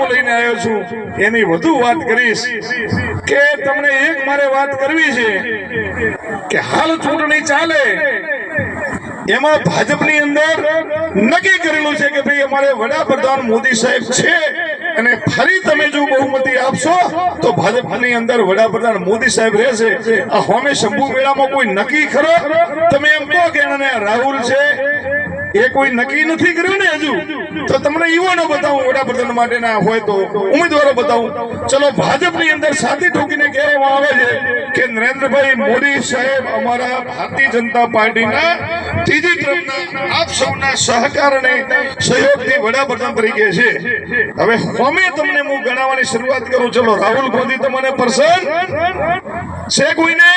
લઈને આવ્યો છું. એની વધુ વાત કરીશ કે તમને એક મારે વાત કરવી છે કે હાલ ચૂંટણી ચાલે. એમાં ભાજપની અંદર નક્કી કરેલું છે કે ભાઈ અમારે વડાપ્રધાન મોદી સાહેબ છે અને ફરી તમે જો બહુમતી આપશો, તો ભાજપની અંદર વડાપ્રધાન મોદી સાહેબ રહેશે. આ હોમે શંભુ મેળામાં કોઈ નક્કી ખરો? તમે એમ કહો કે એને રાહુલ છે એ કોઈ નક્કી નથી કર્યું ને હજુ? તો તમને યુવાનો બતાવું, વડાપ્રધાન માટેના હોય તો ઉમેદવારો બતાવું. ચલો, ભાજપની અંદર સાથી ઠોકીને કહેવામાં આવે છે કે નરેન્દ્રભાઈ મોદી સાહેબ અમારા ભારતીય જનતા પાર્ટીના ત્રીજી ટર્મના આપ સૌના સહકાર અને સહયોગથી વડાપ્રધાન તરીકે છે. હવે અમે તમને હું ગણાવવાની શરૂઆત કરું. ચલો, રાહુલ ગાંધી તમને પસંદ છે કોઈને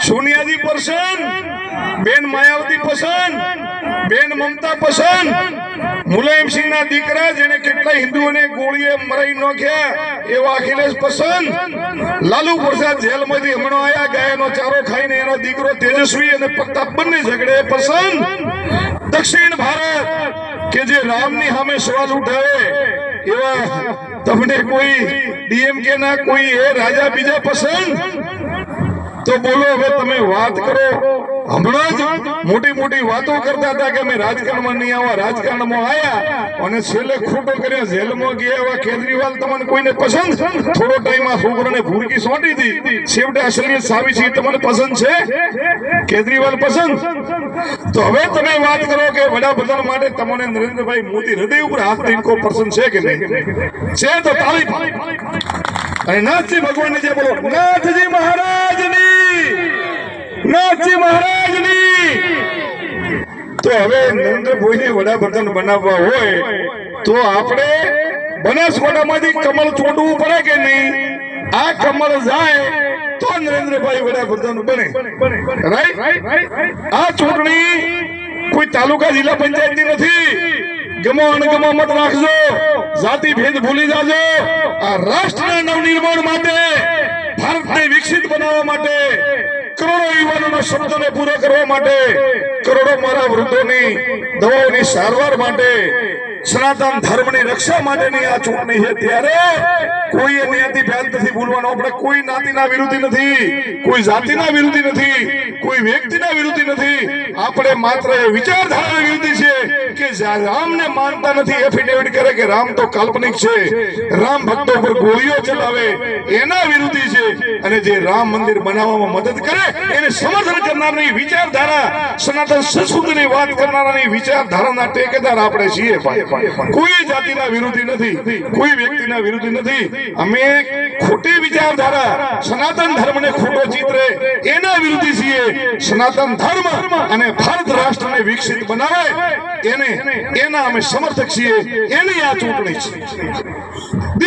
સોનિયાજી પર્સન બેન માયાવતી પસંદ બેન મમતા પસંદ. મુલાયમસિંહ ના દીકરા જેને કેટલા હિન્દુઓને ગોળીએ મરાઈ નોખ્યા એવા અખિલેશ પસંદ. લાલુ પ્રસાદ જેલમાંથી હમણાં આયા, ગાયનો ચારો ખાઈને એનો દીકરો તેજસ્વી અને પ્રતાપ બંને ઝઘડે પસંદ. દક્ષિણ ભારત, કે જે રામની સામે સવાલ ઉઠાવે, એવા તમને કોઈ ડીએમકે ના કોઈ એ રાજા બીજા પસંદ? તો બોલો, હવે તમે વાત કરો. હમણાં જ મોટી મોટી વાતો કરતા હતા કે અમે રાજકારણમાં નહીં આવવા રાજકારણમાં આવ્યા અને છેલ્લે ખોટો કર્યા, જેલમાં ગયા એવા કેજરીવાલ તમને કોઈને પસંદ? થોડો ટાઈમ આ છોકરાને ભૂરકી સોંટી હતી છેવટે અસલિયત સાવી તમને પસંદ છે? કેજરીવાલ પસંદ? તો હવે તમે વાત કરો કે વડાપ્રધાન માટે તમને નરેન્દ્રભાઈ મોદી હૃદય ઉપર હાથ કોઈ પસંદ છે કે નહીં? છે તો તાળી અને નાથજી ભગવાનની જે બોલો, નાથજી મહારાજની નાથજી મહારાજની હવે નરેન્દ્રભાઈને વડાપ્રધાન બનાવવા હોય તો આપણે બનાસકાંઠામાંથી કમળ ચોંટવું પડે કે નહીં? આ કમળ જાય તો નરેન્દ્રભાઈ વડાપ્રધાન બને. રાઈટ આ ચૂંટણી કોઈ તાલુકા જિલ્લા પંચાયતની નથી. ગમો અણગમો મત રાખજો. જાતિ ભેદ ભૂલી જાજો. આ રાષ્ટ્રના નવનિર્માણ માટે, ભારતને વિકસિત બનાવવા માટે શબ્દોને પૂરો કરવા માટે કરોડો મારા વૃદ્ધોની દવાઓની સારવાર માટે સનાતન ધર્મની રક્ષા માટેની આ ચૂંટણી છે. ત્યારે કોઈ એ ભેદ નથી ભૂલવાનો. આપણે કોઈ નાતીના વિરોધી નથી, કોઈ જાતિના વિરોધી નથી, કોઈ વ્યક્તિના વિરોધી નથી. આપણે માત્ર વિચારધારાના વિચારધારા વિરોધી છે રામને માનતા નથી એફિડેવિટ કરે કે રામ તો કાલ્પનિક છે. રામ ભક્તો પર ગોળીઓ ચલાવે. એના વિરોધી છે. અને જે રામ મંદિર બનાવવામાં મદદ કરે, એને સમર્થન કરનારની વિચારધારા, સનાતન સંસ્કૃતિની વાત કરનારાની વિચારધારાના ટેકેદાર આપણે છીએ કોઈ જાતિના વિરોધી નથી. કોઈ વ્યક્તિના વિરોધી નથી. અમે ખોટી વિચારધારા, સનાતન ધર્મને ખોટો ચિત્રે છીએ સનાતન ધર્મ અને ભારત રાષ્ટ્રને વિકસિત બનાવે, એને, એના અમે સમર્થક છીએ, એની આ ચૂંટણી છે.